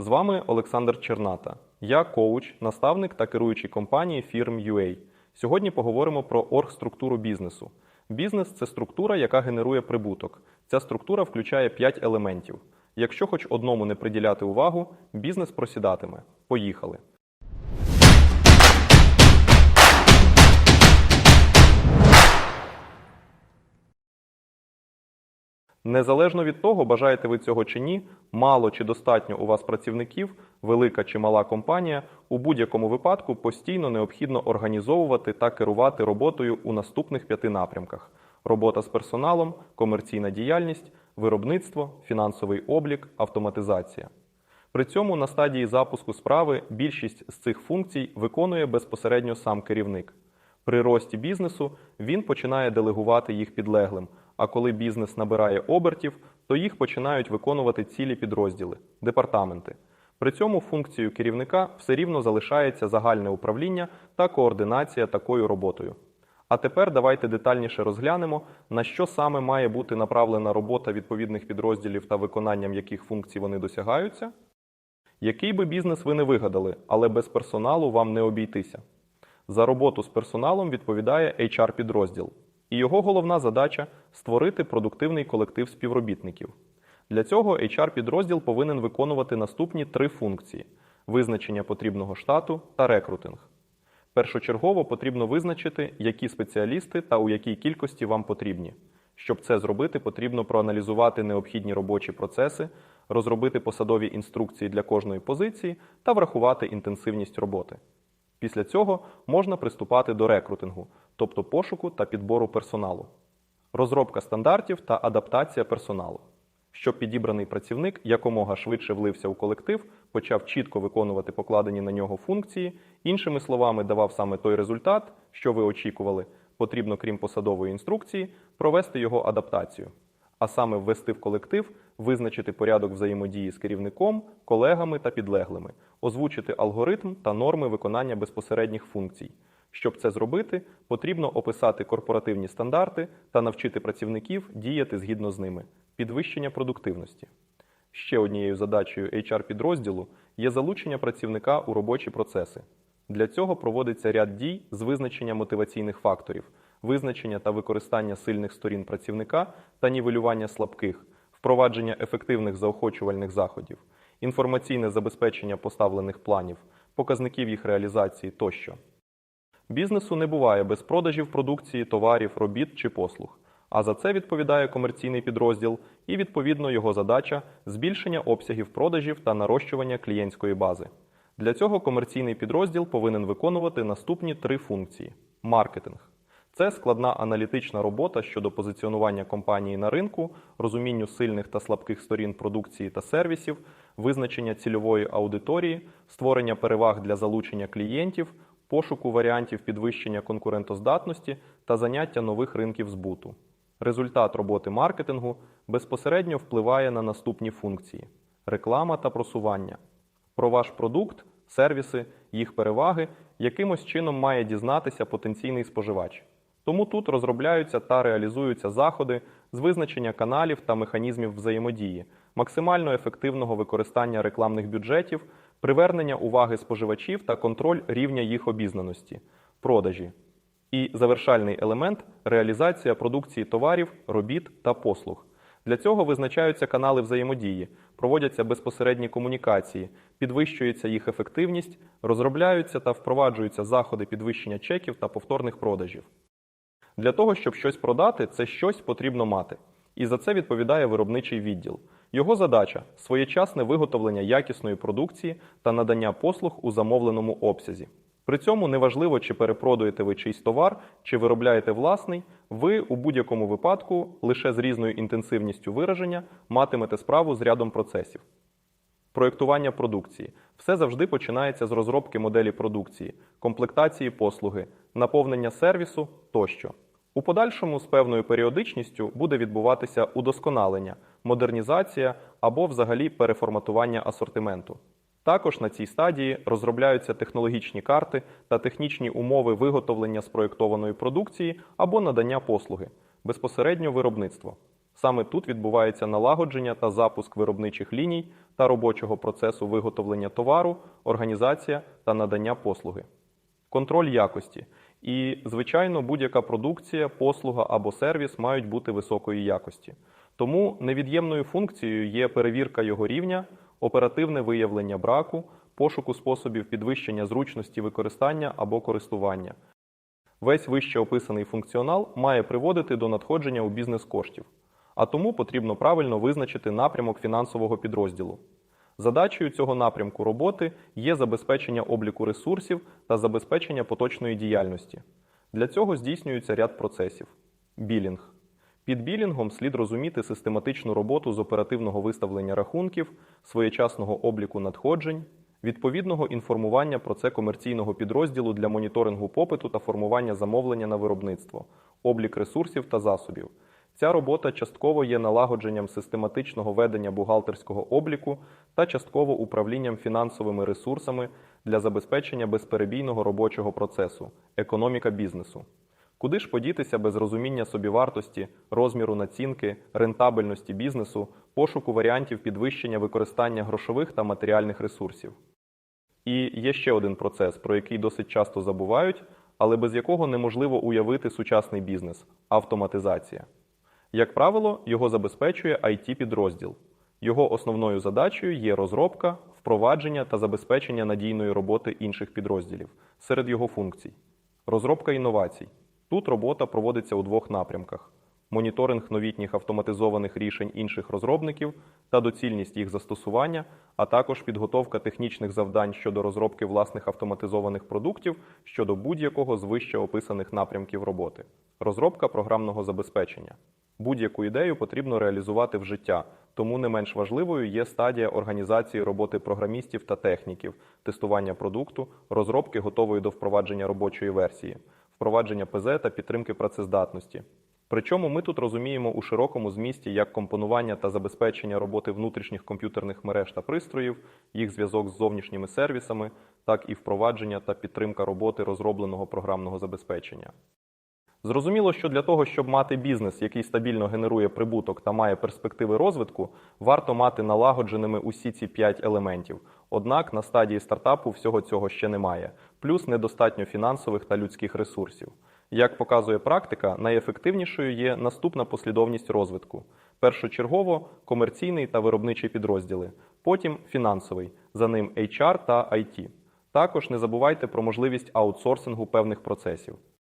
З вами Олександр Черната. Я коуч, наставник та керуючий компанії фірм UA. Сьогодні поговоримо про оргструктуру бізнесу. Бізнес це структура, яка генерує прибуток. Ця структура включає 5 елементів. Якщо хоч одному не приділяти увагу, бізнес просідатиме. Поїхали. Незалежно від того, бажаєте ви цього чи ні, мало чи достатньо у вас працівників, велика чи мала компанія, у будь-якому випадку постійно необхідно організовувати та керувати роботою у наступних п'яти напрямках: робота з персоналом, комерційна діяльність, виробництво, фінансовий облік, автоматизація. При цьому на стадії запуску справи більшість з цих функцій виконує безпосередньо сам керівник. При рості бізнесу він починає делегувати їх підлеглим, а коли бізнес набирає обертів, то їх починають виконувати цілі підрозділи департаменти. При цьому функцією керівника все рівно залишається загальне управління та координація такою роботою. А тепер давайте детальніше розглянемо, на що саме має бути направлена робота відповідних підрозділів та виконанням яких функцій вони досягаються. Який би бізнес ви не вигадали, але без персоналу вам не обійтися. За роботу з персоналом відповідає HR-підрозділ, і його головна задача створити продуктивний колектив співробітників. Для цього HR-підрозділ повинен виконувати наступні три функції: визначення потрібного штату та рекрутинг. Першочергово потрібно визначити, які спеціалісти та у якій кількості вам потрібні. Щоб це зробити, потрібно проаналізувати необхідні робочі процеси, розробити посадові інструкції для кожної позиції та врахувати інтенсивність роботи. Після цього можна приступати до рекрутингу, тобто пошуку та підбору персоналу, розробка стандартів та адаптація персоналу. Щоб підібраний працівник якомога швидше влився у колектив, почав чітко виконувати покладені на нього функції, іншими словами, давав саме той результат, що ви очікували, потрібно, крім посадової інструкції, провести його адаптацію, а саме ввести в колектив, визначити порядок взаємодії з керівником, колегами та підлеглими, озвучити алгоритм та норми виконання безпосередніх функцій. Щоб це зробити, потрібно описати корпоративні стандарти та навчити працівників діяти згідно з ними, підвищення продуктивності. Ще однією задачею HR-підрозділу є залучення працівника у робочі процеси. Для цього проводиться ряд дій з визначення мотиваційних факторів, визначення та використання сильних сторін працівника та нівелювання слабких, впровадження ефективних заохочувальних заходів, інформаційне забезпечення поставлених планів, показників їх реалізації тощо. Бізнесу не буває без продажів продукції, товарів, робіт чи послуг. А за це відповідає комерційний підрозділ і, відповідно, його задача збільшення обсягів продажів та нарощування клієнтської бази. Для цього комерційний підрозділ повинен виконувати наступні три функції: маркетинг це складна аналітична робота щодо позиціонування компанії на ринку, розумінню сильних та слабких сторін продукції та сервісів, визначення цільової аудиторії, створення переваг для залучення клієнтів, пошуку варіантів підвищення конкурентоздатності та заняття нових ринків збуту. Результат роботи маркетингу безпосередньо впливає на наступні функції: реклама та просування. Про ваш продукт, сервіси, їх переваги якимось чином має дізнатися потенційний споживач. Тому тут розробляються та реалізуються заходи з визначення каналів та механізмів взаємодії, максимально ефективного використання рекламних бюджетів, привернення уваги споживачів та контроль рівня їх обізнаності, продажі. І завершальний елемент реалізація продукції товарів, робіт та послуг. Для цього визначаються канали взаємодії, проводяться безпосередні комунікації, підвищується їх ефективність, розробляються та впроваджуються заходи підвищення чеків та повторних продажів. Для того, щоб щось продати, це щось потрібно мати. І за це відповідає виробничий відділ. Його задача своєчасне виготовлення якісної продукції та надання послуг у замовленому обсязі. При цьому неважливо, чи перепродуєте ви чийсь товар, чи виробляєте власний, ви у будь-якому випадку лише з різною інтенсивністю вираження матимете справу з рядом процесів. Проєктування продукції. Все завжди починається з розробки моделі продукції, комплектації послуги, наповнення сервісу тощо. У подальшому з певною періодичністю буде відбуватися удосконалення, модернізація або взагалі переформатування асортименту. Також на цій стадії розробляються технологічні карти та технічні умови виготовлення спроєктованої продукції або надання послуги, безпосередньо виробництво. Саме тут відбувається налагодження та запуск виробничих ліній та робочого процесу виготовлення товару, організація та надання послуги. Контроль якості. І, звичайно, будь-яка продукція, послуга або сервіс мають бути високої якості. Тому невід'ємною функцією є перевірка його рівня, оперативне виявлення браку, пошуку способів підвищення зручності використання або користування. Весь вище описаний функціонал має приводити до надходження у бізнес коштів, а тому потрібно правильно визначити напрямок фінансового підрозділу. Задачею цього напрямку роботи є забезпечення обліку ресурсів та забезпечення поточної діяльності. Для цього здійснюється ряд процесів. Білінг. Під білінгом слід розуміти систематичну роботу з оперативного виставлення рахунків, своєчасного обліку надходжень, відповідного інформування про це комерційного підрозділу для моніторингу попиту та формування замовлення на виробництво, облік ресурсів та засобів. Ця робота частково є налагодженням систематичного ведення бухгалтерського обліку та частково управлінням фінансовими ресурсами для забезпечення безперебійного робочого процесу, економіка бізнесу. Куди ж подітися без розуміння собівартості, розміру націнки, рентабельності бізнесу, пошуку варіантів підвищення використання грошових та матеріальних ресурсів? І є ще один процес, про який досить часто забувають, але без якого неможливо уявити сучасний бізнес автоматизація. Як правило, його забезпечує it підрозділ. Його основною задачею є розробка, впровадження та забезпечення надійної роботи інших підрозділів серед його функцій. Розробка інновацій. Тут робота проводиться у двох напрямках: моніторинг новітніх автоматизованих рішень інших розробників та доцільність їх застосування, а також підготовка технічних завдань щодо розробки власних автоматизованих продуктів щодо будь-якого з вище описаних напрямків роботи. Розробка програмного забезпечення. Будь-яку ідею потрібно реалізувати в життя, тому не менш важливою є стадія організації роботи програмістів та техніків, тестування продукту, розробки готової до впровадження робочої версії, впровадження ПЗ та підтримки працездатності. Причому ми тут розуміємо у широкому змісті як компонування та забезпечення роботи внутрішніх комп'ютерних мереж та пристроїв, їх зв'язок з зовнішніми сервісами, так і впровадження та підтримка роботи розробленого програмного забезпечення. Зрозуміло, що для того, щоб мати бізнес, який стабільно генерує прибуток та має перспективи розвитку, варто мати налагодженими усі ці п'ять елементів. Однак на стадії стартапу всього цього ще немає, плюс недостатньо фінансових та людських ресурсів. Як показує практика, найефективнішою є наступна послідовність розвитку: першочергово комерційний та виробничий підрозділи, потім фінансовий, за ним HR та IT. Також не забувайте про можливість аутсорсингу певних процесів.